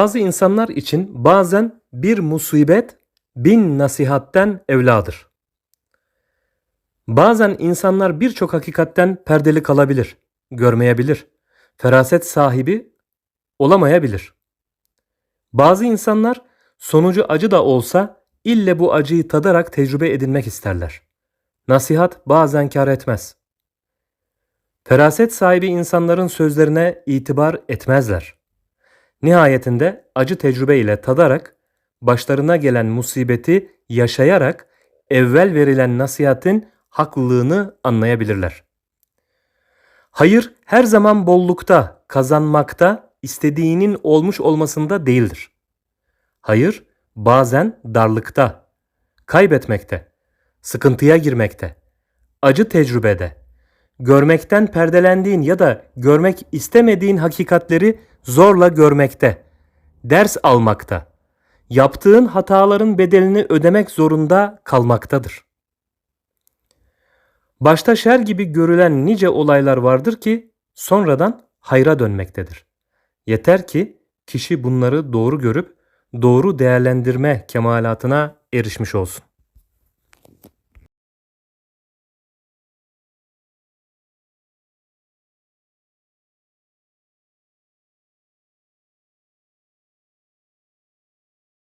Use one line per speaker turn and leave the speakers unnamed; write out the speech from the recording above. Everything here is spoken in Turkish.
Bazı insanlar için bazen bir musibet bin nasihatten evladır. Bazen insanlar birçok hakikatten perdeli kalabilir, görmeyebilir, feraset sahibi olamayabilir. Bazı insanlar sonucu acı da olsa ille bu acıyı tadarak tecrübe edinmek isterler. Nasihat bazen kar etmez. Feraset sahibi insanların sözlerine itibar etmezler. Nihayetinde acı tecrübe ile tadarak, başlarına gelen musibeti yaşayarak evvel verilen nasihatin haklılığını anlayabilirler. Hayır her zaman bollukta, kazanmakta, istediğinin olmuş olmasında değildir. Hayır bazen darlıkta, kaybetmekte, sıkıntıya girmekte, acı tecrübede, görmekten perdelendiğin ya da görmek istemediğin hakikatleri zorla görmekte, ders almakta, yaptığın hataların bedelini ödemek zorunda kalmaktadır. Başta şer gibi görülen nice olaylar vardır ki sonradan hayra dönmektedir. Yeter ki kişi bunları doğru görüp doğru değerlendirme kemalatına erişmiş olsun.